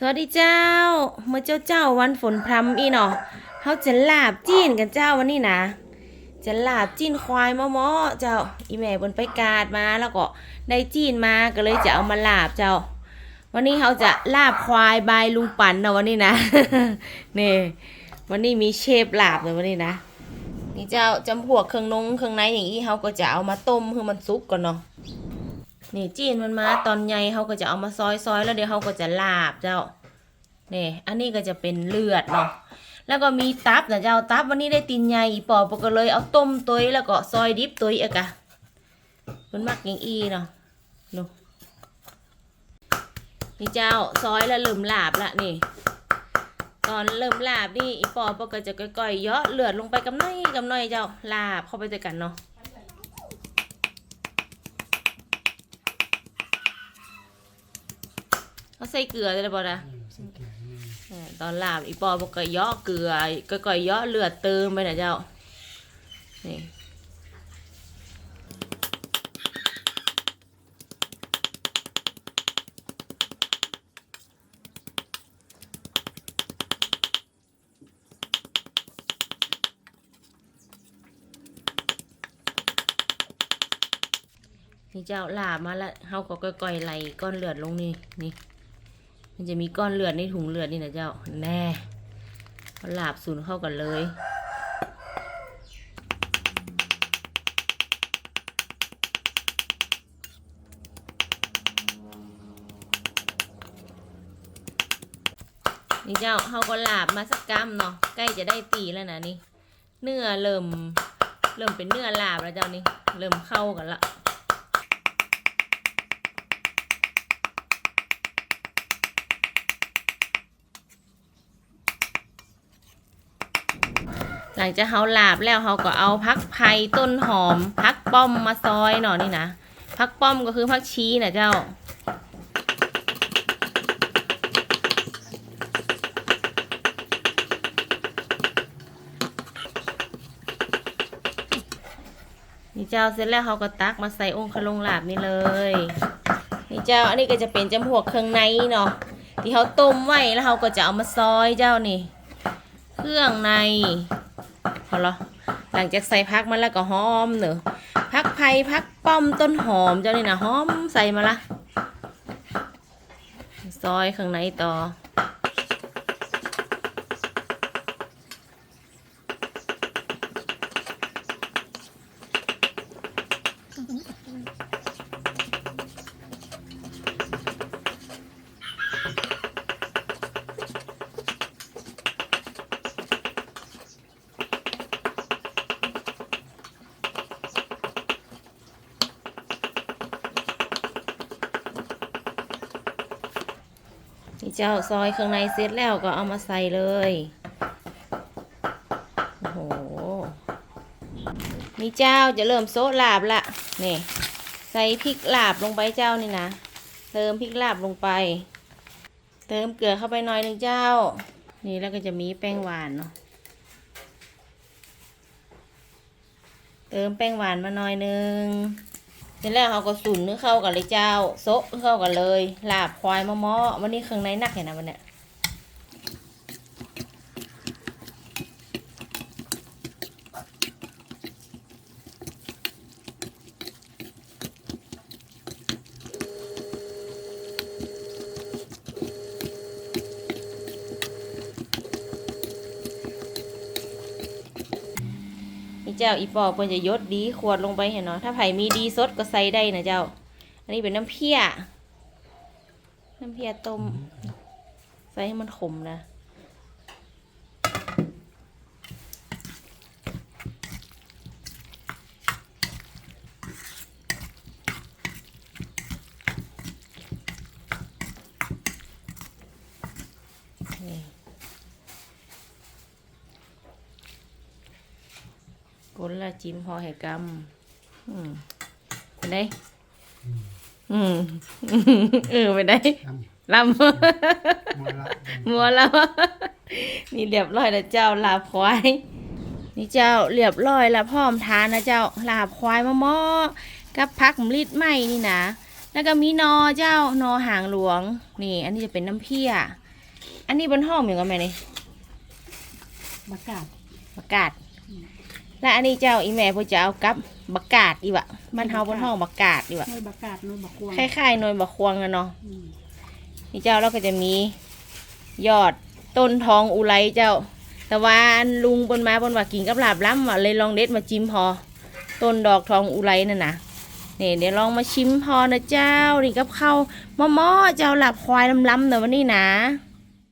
สวัสดีเจ้า เมื่อเจ้าเจ้าวันฝนพรำอีเนาะเขาจะลาบจีนกันเจ้าวันนี้นะ จะลาบจีนควายมอมอเจ้า อีแม่บนไปกาดมาแล้วก็ได้จีนมาก็เลยจะเอามาลาบเจ้า วันนี้เขาจะลาบควายบายลุงปันเนาะวันนี้นะนี่วันนี้มีเชฟลาบเลยวันนี้นะ นี่เจ้าจำพวกเครื่องนงเครื่องในอย่างนี้เขาก็จะเอามาต้มให้มันสุกก่อนเนาะ นี่จีนมันมาตอนใหญ่เขาก็จะเอามาซอยซอยแล้วเดี๋ยวเขาก็จะลาบเจ้านี่อันนี้ก็จะเป็นเลือดเนาะแล้วก็มีตับนะเจ้าตับวันนี้ได้ตีนใหญ่อีปอปก็เลยเอาต้มตัวแล้วก็ซอยดิบตัวอีกอะมันมักอย่างอีเนาะดูนี่เจ้าซอยแล้วเริ่มลาบละนี่ ตอนเริ่มลาบนี่อีปอปก็จะก่อยๆเยอะเลือดลงไปกำน้อยกำน้อยเจ้าลาบเข้าไปด้วยกันเนาะ เขาใส่เกลือได้บ่นะเออตอนลาบอีปอบอกก็ย่อเกลือก็ก่อยย่อเลือดเติมไปนะเจ้านี่นี่เจ้าลาบมาแล้วเฮาก็ก่อยๆไหลก้อนเลือดลงนี่นี่ มันจะมีก้อนเลือดในถุงเลือดนี่นะเจ้า แน่เอาลาบสูนเข้ากันเลย นี่เจ้าเขาก็หลาบมาสักกำเนาะ ใกล้จะได้ตีแล้วนะนี่ เนื้อเริ่ม เริ่มเป็นเนื้อหลาบแล้วเจ้านี่ เริ่มเข้ากันละ หลังจากเขาหลาบแล้วเขาก็เอาพักไผ่ต้นหอมพักป้อมมาซอยหน่อนี่นะพักป้อมก็คือพักชี้นะเจ้า นี่เจ้าเสร็จแล้วเขาก็ตักมาใส่องค์ขลงหลาบนี่เลย นี่เจ้าอันนี้ก็จะเป็นจำพวกเครื่องในเนาะที่เขาต้มไว้แล้วเขาก็จะเอามาซอยเจ้านี่ เครื่องใน พอเหรอหลังจากใส่พักมาแล้วก็หอมเนอะพักไผ่พักป้อมต้นหอมเจ้านี่นะหอมใส่มาละซอยข้างในต่อ นี่เจ้าซอยเครื่องในเสร็จแล้วก็เอามาใส่เลย โอ้โห นี่เจ้าจะเริ่มโซะลาบละนี่ใส่พริกลาบลงไปเจ้านี่นะ เติมพริกลาบลงไป เติมเกลือเข้าไปหน่อยหนึ่งเจ้า นี่แล้วก็จะมีแป้งหวานเนาะ เติมแป้งหวานมาหน่อยหนึง เสร็จแล้วเขาก็สุนเนื้อเข้ากันเลยเจ้าโซะเข้ากันเลยลาบควายมะมอวันนี้เครื่องในหนักเห็นนะวันเนี้ย เจ้าอีปอกเพิ่นจะยดดีขวดลงไปเห็นเนาะถ้าไผ่มีดีสดก็ใส่ได้นะเจ้า อันนี้เป็นน้ำเพี้ย น้ำเพี้ยต้ม ใส่ให้มันขมนะนี่ กนละจิ้มพอแห่กำอืมไปได้ อืมเออไปได้ทำลำมัวละมัวแล้วนี่เรียบร้อยแล้วเจ้าลาบควาย นี่เจ้าเรียบร้อยแล้วพร้อมทานนะเจ้าลาบควายมะมอกับพักมลิดไหมนี่นะแล้วก็มีนอเจ้านอหางหลวง นี่ อันนี้จะเป็นน้ำเพี้ยอันนี้บนห้องเหมือนกันไหมนี่บักกาดบักกาด และอันนี้เจ้าอีแม่เพิ่นจะเอากับบักกาดอีวะบ้านเฮาบนห้องบักกาดอีวะหน่วยบักกาดหน่วยบักกวางคล้ายๆหน่วยบักควงนะเนาะอืมนี่เจ้าเราก็จะมียอดต้นทองอุไรเจ้า แต่ว่าอันลุงบนมาบนว่ากินกับลาบล้ำอะเลยลองเด็ดมาจิ้มพอ ต้นดอกทองอุไรนั่นนะนี่เดี๋ยวลองมาชิมพอนะเจ้านี่กับข้าวมอมอเจ้าหลับควายล้ำๆเดี๋ยววันนี้นะอ